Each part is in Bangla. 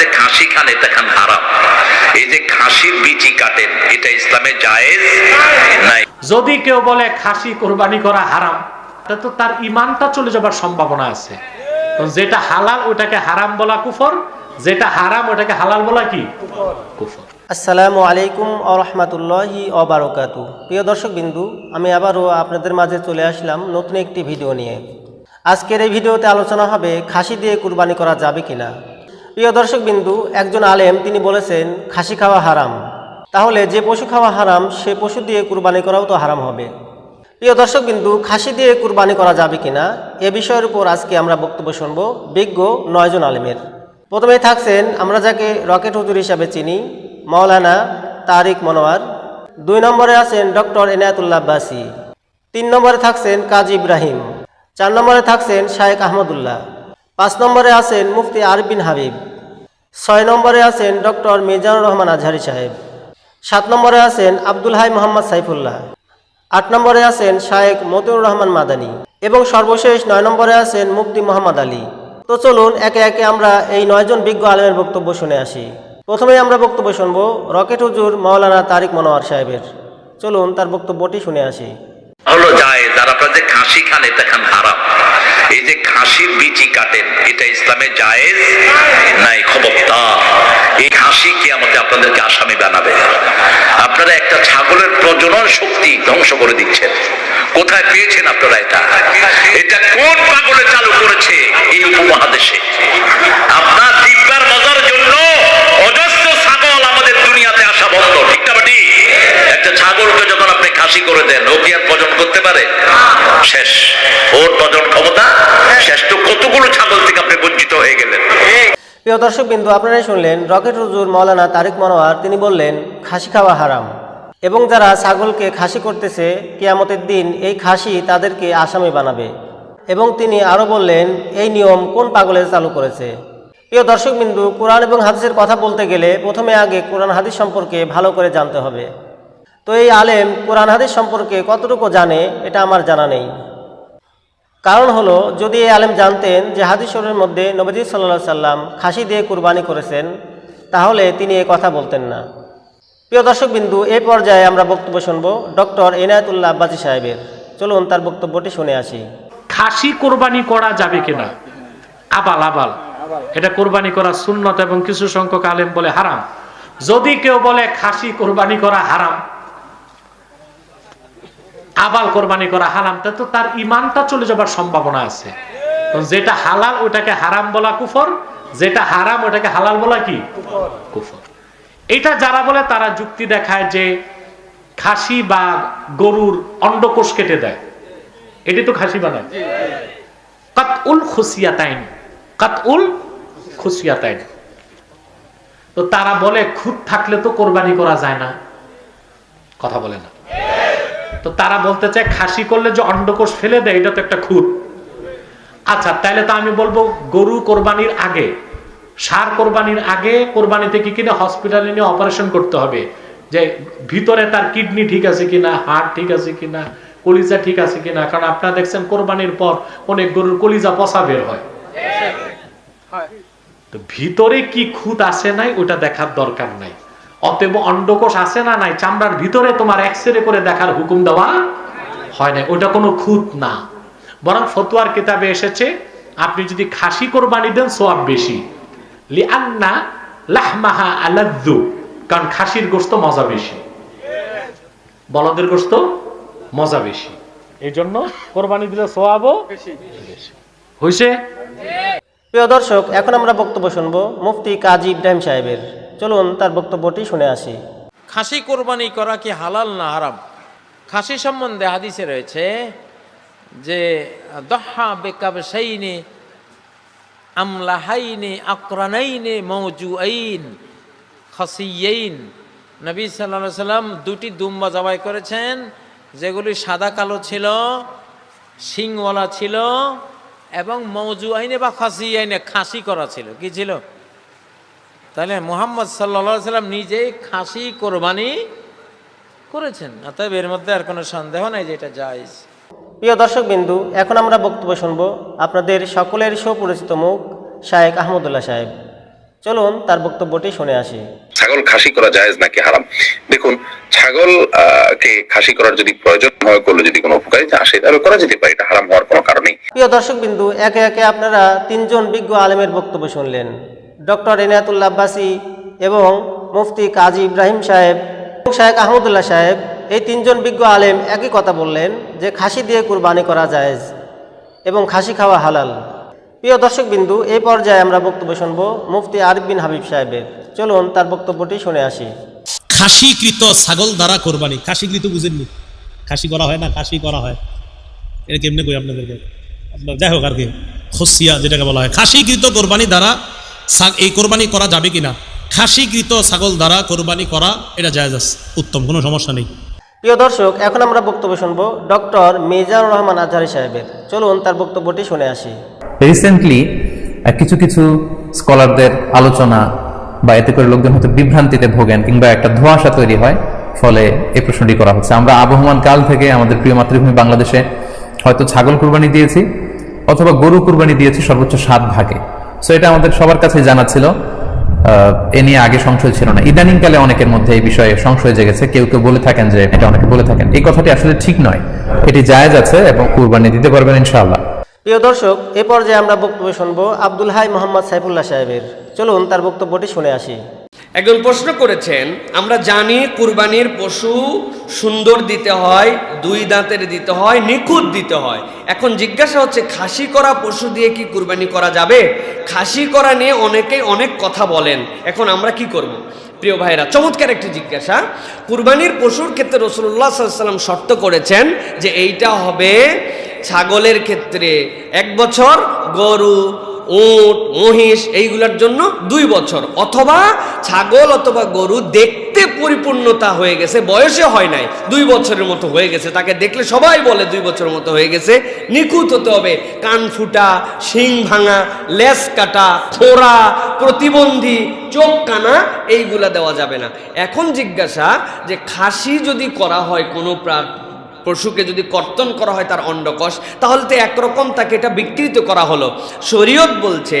যে খাসি খান এটা খান হারাম। এই যে খাসির বিচি কাটেন এটা ইসলামে জায়েজ নাই? যদি কেউ বলে খাসি কোরবানি করা হারাম তা তো তার ইমানটা চলে যাবার সম্ভাবনা আছে। তো যেটা হালাল ওটাকে হারাম বলা কুফর যেটা হারাম ওটাকে হালাল বলা কি? কুফর। আসসালামু আলাইকুম আ রহমতুল্লাহি অবারকাতু প্রিয় দর্শক বিন্দু আমি আবারও আপনাদের মাঝে চলে আসলাম নতুন একটি ভিডিও নিয়ে। আজকের এই ভিডিওতে আলোচনা হবে খাসি দিয়ে কুরবানি করা যাবে কিনা? প্রিয় দর্শক বিন্দু একজন আলেম, তিনি বলেছেন, খাসি খাওয়া হারাম। তাহলে যে পশু খাওয়া হারাম, সে পশু দিয়ে কুরবানি করাও তো হারাম হবে। প্রিয় দর্শক বিন্দু খাসি দিয়ে কুরবানি করা যাবে কিনা, এ বিষয়ের উপর আজকে আমরা বক্তব্য শুনব বিজ্ঞ নয়জন আলেমের। প্রথমে থাকছেন, আমরা যাকে রকেট হুজুর হিসাবে চিনি, মাওলানা তারিক মনোয়ার। দুই নম্বরে আছেন ডক্টর এনায়াতুল্লাহ বাসি তিন নম্বরে থাকছেন কাজী ইব্রাহিম। চার নম্বরে থাকছেন শায়েক আহমদুল্লাহ। পাঁচ নম্বরে আছেন মুফতি আরবিন হাবিব। ছয় নম্বরে আছেন ডক্টর মিজানুর রহমান আজহারি সাহেব। সাত নম্বরে আছেন আব্দুল হাই মোহাম্মদ সাইফুল্লাহ। আট নম্বরে আছেন শায়েক মতিউর রহমান মাদানী। এবং সর্বশেষ নয় নম্বরে আছেন মুফতি মোহাম্মদ আলী। তো চলুন একে একে আমরা এই নয়জন বিজ্ঞ আলমের বক্তব্য শুনে আসি। প্রথমেই আমরা বক্তব্য শুনব রকেট হুজুর মাওলানা তারিক মনোয়ার সাহেবের। চলুন তার বক্তব্যটি শুনে আসি। হলো জায়েজ আর আপনারা যে খাসি খান, এটা খান এই যে খাসির বিচি কাটেন, এটা ইসলামে জায়েজ নাই খবরদার? এই খাসি কি আমাদের আপনাদেরকে আসামি বানাবে। আপনারা একটা ছাগলের প্রজনন শক্তি ধ্বংস করে দিচ্ছেন। কোথায় পেয়েছেন আপনারা এটা? এটা কোন পাগলে চালু করেছে এই উপমহাদেশে? আপনার দিব্যার মজার জন্য অজস্র ছাগল আমাদের দুনিয়াতে আসা বন্ধ, ঠিক না একটা ছাগলকে যখন আপনি খাসি করে দেন, ও কি আর প্রজন করতে পারে? শেষ। প্রজন ক্ষমতা শেষ তো কতগুলো ছাগল থেকে আপনি বঞ্চিত হয়ে গেলেন? প্রিয় দর্শক বিন্দু, আপনারাই শুনলেন রকেট হুজুর মাওলানা তারিক মনোয়ার। তিনি বললেন, খাসি খাওয়া হারাম। এবং যারা ছাগলকে খাসি করতেছে, কেয়ামতের দিন এই খাসি তাদেরকে আসামি বানাবে। এবং তিনি আরও বললেন, এই নিয়ম কোন পাগলে চালু করেছে? প্রিয় দর্শক বিন্দু, কোরআন এবং হাদিসের কথা বলতে গেলে প্রথমে আগে কোরআন হাদিস সম্পর্কে ভালো করে জানতে হবে। তো এই আলেম কোরআন হাদিস সম্পর্কে কতটুকু জানে, এটা আমার জানা নেই। কারণ হলো, যদি এই আলেম জানতেন যে হাদিস শরীফের মধ্যে নবজি সাল্লা সাল্লাম খাসি দিয়ে কুরবানি করেছেন, তাহলে তিনি এ কথা বলতেন না। প্রিয় দর্শক বিন্দু এই পর্যায়ে আমরা বক্তব্য শুনব ডক্টর এনায়তুল্লাহ আব্বাসী সাহেবের। চলুন তার বক্তব্যটি শুনে আসি। খাসি কোরবানি করা যাবে কিনা? আবাল আবাল। এটা কোরবানি করা সুন্নত এবং কিছু সংখ্যক আলেম বলে হারাম। যদি কেউ বলে খাসি কোরবানি করা হারাম আবাল কোরবানি করা হারাম, তা তার ইমানটা চলে যাবার সম্ভাবনা আছে। যেটা হালাল ওটাকে হারাম বলা কুফর, যেটা হারাম ওটাকে হালাল বলা কি? কুফর। এটা যারা বলে তারা যুক্তি দেখায় যে খাসি বা গরুর অন্ডকোষ কেটে দেয়। এটি তো খাসি বানায়। কাত উল খুশিয়াতাইন কাত উল খুশিয়াতাইন তো তারা বলে খুদ থাকলে তো কোরবানি করা যায় না। কথা বলে না। তো তারা বলতে চায় খাসি করলে যে অন্ডকোষ ফেলে দেয় এটা তো একটা খুদ আচ্ছা তাহলে তো আমি বলব গরু কোরবানির আগে সার কোরবানির আগে কোরবানিতে কি কিনা হসপিটালে নিয়ে অপারেশন করতে হবে? যে ভিতরে তার কিডনি ঠিক আছে কিনা হার্ট ঠিক আছে কিনা কলিজা ঠিক আছে কিনা কারণ আপনারা দেখছেন কোরবানির পর অনেক গরুর কলিজা পচা বের হয়। তো ভিতরে কি খুঁত আছে নাই ওটা দেখার দরকার নাই। অতএব অন্ডকোষ আছে না নাই? চামড়ার ভিতরে তোমার এক্সরে করে দেখার হুকুম দেওয়া হয় না ওটা কোনো খুঁত না। বরং ফতুয়ার কিতাবে এসেছে আপনি যদি খাসি কোরবানি দেন সোয়াব বেশি। লিআন্না লাহমাহা আলাদ্দু কারণ খাসির গোস্ত মজা বেশি। বলদের গোস্ত মজা বেশি। এই জন্য কোরবানি দিলে সোয়াবও বেশি। হয়েছে প্রিয় দর্শক এখন আমরা বক্তব্য শুনব মুফতি কাজী ইব্রাহিম সাহেবের। চলুন তার বক্তব্যটি শুনে আসি। খাসি কোরবানি করা কি হালাল না হারাম? খাসি সম্বন্ধে হাদিসে রয়েছে যে, দহা বেকাব সাইনে আমলাহাইনে, আকরানাইনে খাসি খসিয়াইন। নবী সাল্লা সাল্লাম দুটি দুম্বা জবাই করেছেন, যেগুলি সাদা কালো ছিল, শিংওয়ালা ছিল এবং মৌজু আইনে বা খাসি আইনে খাসি করা ছিল। কি ছিল? তাহলে মোহাম্মদ সাল্লা সাল্লাম নিজেই খাসি কোরবানি করেছেন। অতএব এর মধ্যে আর কোনো সন্দেহ নাই যে এটা জায়জ। প্রিয় দর্শক বিন্দু এখন আমরা বক্তব্য শুনব আপনাদের সকলের সুপরিচিত মুখ শায়েক আহমদুল্লাহ সাহেব। চলুন তার বক্তব্যটি শুনে আসি। ছাগল খাসি করা জায়েজ নাকি হারাম? দেখুন ছাগল আহ, কে খাসি করার যদি প্রয়োজন হয় করলে যদি কোনো উপকারিতা আসে তাহলে করা যেতে পারে এটা হারাম হওয়ার কোনো কারণেই। প্রিয় দর্শক বিন্দু একে একে আপনারা তিনজন বিজ্ঞ আলেমের বক্তব্য শুনলেন। ডক্টর এনায়াতুল্লা আব্বাসী এবং মুফতি কাজী ইব্রাহিম সাহেব এবং শায়েক আহমদুল্লাহ সাহেব, এই তিনজন বিজ্ঞ আলেম একই কথা বললেন যে খাসি দিয়ে কুরবানি করা জায়েজ এবং খাসি খাওয়া হালাল। প্রিয় দর্শক বিন্দু এই পর্যায়ে আমরা বক্তব্য শুনব মুফতি আরিফ বিন হাবিব সাহেবের। চলুন তার বক্তব্যটি শুনে আসি। খাসিকৃত ছাগল দ্বারা কোরবানি। খাসিকৃত বুঝেননি? খাসি করা হয় না? খাসি করা হয়। এটা কেমনে কই আপনাদেরকে? আপনার যাই হোক আর কি। খসিয়া যেটাকে বলা হয়। খাসিকৃত কোরবানি দ্বারা এই কোরবানি করা যাবে কিনা? খাসিকৃত ছাগল দ্বারা কোরবানি করা এটা জায়েজ আছে। উত্তম কোনো সমস্যা নেই। প্রিয় দর্শক এখন আমরা বক্তব্য শুনব ডক্টর মিজানুর রহমান আজহারি সাহেবের। চলুন তার বক্তব্যটি শুনে আসি। রিসেন্টলি কিছু কিছু স্কলারদের আলোচনা বা এতে করে লোকজন হয়তো বিভ্রান্তিতে ভোগেন কিংবা একটা ধোঁয়াশা তৈরি হয় ফলে এই প্রশ্নটি করা হচ্ছে। আমরা আবহমান কাল থেকে আমাদের প্রিয় মাতৃভূমি বাংলাদেশে হয়তো ছাগল কুরবানি দিয়েছি অথবা গরু কুরবানি দিয়েছি সর্বোচ্চ সাত ভাগে। সো এটা আমাদের সবার কাছে জানা ছিল। এ নিয়ে আগে সংশয় ছিল না। ইদানিংকালে অনেকের মধ্যে এই বিষয়ে সংশয় জেগেছে। কেউ কেউ বলে থাকেন যে, এটা অনেকে বলে থাকেন। এই কথাটি আসলে ঠিক নয়। এটি জায়েজ আছে এবং কুরবানি দিতে পারবেন ইনশাআল্লাহ। প্রিয় দর্শক, এ পর্যায়ে আমরা বক্তব্য শুনব আব্দুল হাই মোহাম্মদ সাইফুল্লাহ সাহেবের। চলুন তার বক্তব্যটি শুনে আসি। একজন প্রশ্ন করেছেন, আমরা জানি কুরবানির পশু সুন্দর দিতে হয়, দুই দাঁতের দিতে হয়, নিখুঁত দিতে হয়। এখন জিজ্ঞাসা হচ্ছে, খাসি করা পশু দিয়ে কি কুরবানি করা যাবে? খাসি করা নিয়ে অনেকেই অনেক কথা বলেন। এখন আমরা কি করব? প্রিয় ভাইরা চমৎকার একটি জিজ্ঞাসা। কুরবানির পশুর ক্ষেত্রে রসুল্লাহ সাল্লাম শর্ত করেছেন যে এইটা হবে ছাগলের ক্ষেত্রে এক বছর, গরু উট, মহিষ, এইগুলার জন্য দুই বছর। অথবা ছাগল অথবা গরু দেখতে পরিপূর্ণতা হয়ে গেছে, বয়সে হয় নাই, দুই বছরের মতো হয়ে গেছে। তাকে দেখলে সবাই বলে দুই বছরের মতো হয়ে গেছে। নিখুঁত হতে হবে, কান ফুটা, শিং ভাঙা, লেস কাটা খোরা প্রতিবন্ধী, চোখ কানা, এইগুলা দেওয়া যাবে না। এখন জিজ্ঞাসা যে খাসি যদি করা হয় কোনো প্রা পশুকে যদি কর্তন করা হয় তার অন্ডকোষ, তাহলে তো একরকম তাকে এটা বিকৃত করা হলো। শরীয়ত বলছে,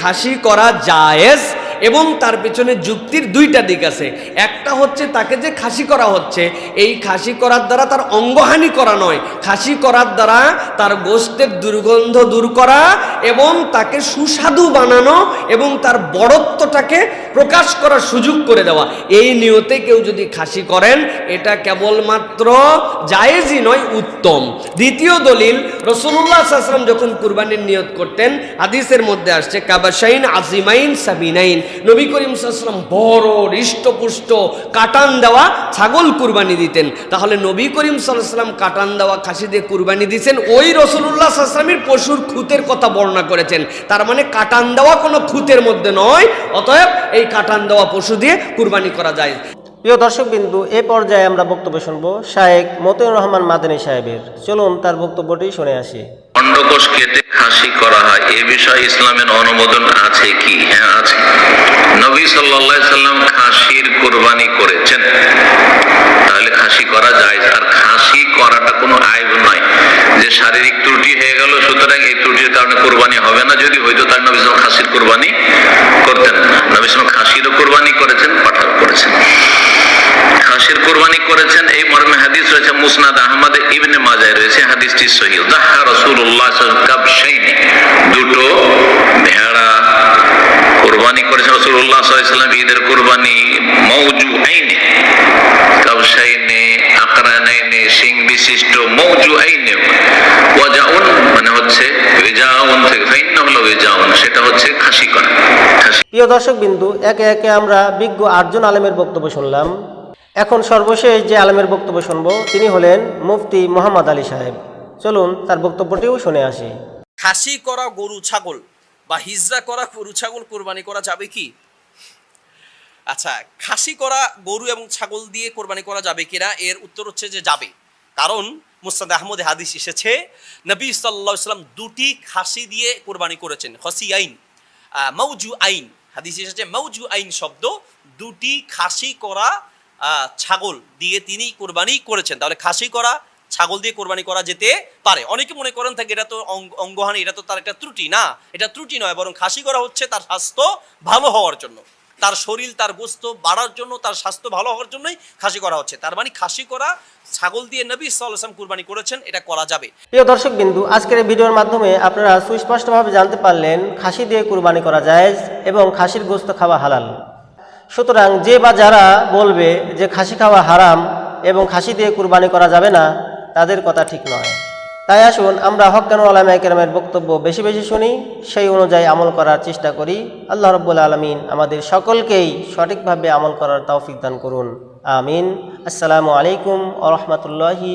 খাসি করা জায়েজ এবং তার পেছনে যুক্তির দুইটা দিক আছে। একটা হচ্ছে তাকে যে খাসি করা হচ্ছে, এই খাসি করার দ্বারা তার অঙ্গহানি করা নয়। খাসি করার দ্বারা তার গোষ্ঠের দুর্গন্ধ দূর করা এবং তাকে সুস্বাদু বানানো এবং তার বড়ত্বটাকে প্রকাশ করার সুযোগ করে দেওয়া। এই নিয়তে কেউ যদি খাসি করেন, এটা কেবলমাত্র জায়েজই নয়, উত্তম। দ্বিতীয় দলিল রসুল্লাহ আসলাম যখন কুরবানির নিয়ত করতেন, হাদিসের মধ্যে আসছে কাবাসাইন আজিমাইন সাবিনাইন। নবী করিম সাল্লাম বড় হৃষ্টপুষ্ট কাটান দেওয়া ছাগল কুরবানি দিতেন। তাহলে নবী করিম সাল্লাম কাটান দেওয়া খাসি দিয়ে কুরবানি দিয়েছেন ওই রসুল্লাহ আসলামের পশুর খুঁতের কথা বর্ণনা করেছেন। তার মানে কাটান দেওয়া কোনো খুঁতের মধ্যে নয় অতএব এই কাটান দেওয়া পশু দিয়ে কুরবানি করা যায়। প্রিয় দর্শক বিন্দু এ পর্যায়ে আমরা বক্তব্য শুনব শায়েক মতিউর রহমান মাদানী সাহেবের। চলুন তার বক্তব্যটি শুনে আসি। অন্ডকোষ কেটে খাসি করা হয় এ বিষয়ে ইসলামের অনুমোদন আছে কি? হ্যাঁ আছে। নবী সাল্লাল্লাহু সাল্লাম খাসির কোরবানি করেছেন। তাহলে খাসি করা যায়। আর খাসি করাটা কোনো আইব নয়। যে শারীরিক ত্রুটি হয়ে গেল, সুতরাং এই ত্রুটির কারণে কোরবানি হবে না। যদি হয়তো তার নবী সাল্লাম খাসির কোরবানি করতেন নবী সাল্লাম খাসিরও কোরবানি করেছেন পাঠাও করেছেন। খাসির কোরবানি করেছেন, এই মর্মে হাদিস রয়েছে, মুসনাদ আহমদ ইবনে মাজায় রয়েছে, হাদিসটি সহিহ। দাহা রাসূলুল্লাহ কাবশাইনি, দুটো ভেড়া কোরবানি করেছেন। আলাইহি ওয়াসাল্লাম ঈদের কোরবানি মওজু আইনে কাবশাইনে আকরানাইনে সিং বিশিষ্ট আইনে ওয়াজাউন মানে হচ্ছে ওয়াজাউন থেকে ফাইন্না হলো ওয়াজাউন সেটা হচ্ছে খাসি করা। প্রিয় দর্শক বিন্দু একে একে আমরা বিজ্ঞ আটজন আলেমের বক্তব্য শুনলাম। এখন সর্বশেষ যে আলেমের বক্তব্য শুনব তিনি হলেন মুফতি মোহাম্মদ আলী সাহেব। চলুন তার বক্তব্যটিও শুনে আসি। খাসি করা গরু ছাগল বা হিজরা করা গরু ছাগল কোরবানি করা যাবে কি? আচ্ছা খাসি করা গরু এবং ছাগল দিয়ে কোরবানি করা যাবে কিনা? এর উত্তর হচ্ছে যে যাবে। কারণ মুস্তাদ আহমদ হাদিস এসেছে, নবী সাল্লাহ সাল্লাম দুটি খাসি দিয়ে কোরবানি করেছেন হসি আইন মৌজু আইন হাদিস এসেছে মৌজু আইন শব্দ দুটি খাসি করা ছাগল দিয়ে তিনি কোরবানি করেছেন। তাহলে খাসি করা, ছাগল দিয়ে কোরবানি করা যেতে পারে। অনেকে মনে করেন থাকে, এটা তো অঙ্গ- অঙ্গহানি, এটা তো তার একটা ত্রুটি। না, এটা ত্রুটি নয়, বরং খাসি করা হচ্ছে তার স্বাস্থ্য ভালো হওয়ার জন্য। তার শরীর, তার গোস্ত বাড়ার জন্য, তার স্বাস্থ্য ভালো হওয়ার জন্যই খাসি করা হচ্ছে। তার মানে খাসি করা ছাগল দিয়ে নবী সাল্লাম কুরবানি করেছেন, এটা করা যাবে। প্রিয় দর্শক বিন্দু, আজকের এই ভিডিওর মাধ্যমে আপনারা সুস্পষ্টভাবে জানতে পারলেন খাসি দিয়ে কুরবানি করা জায়েজ এবং খাসির গোস্ত খাওয়া হালাল। সুতরাং যে বা যারা বলবে যে খাসি খাওয়া হারাম এবং খাসি দিয়ে কুরবানি করা যাবে না, তাদের কথা ঠিক নয়। তাই আসুন আমরা হকানু আলামা একরামের বক্তব্য বেশি বেশি শুনি, সেই অনুযায়ী আমল করার চেষ্টা করি। আল্লাহ রব্বুল আলমিন আমাদের সকলকেই সঠিকভাবে আমল করার তৌফিক দান করুন। আমিন। আসসালামু আলাইকুম আ রহমতুল্লাহি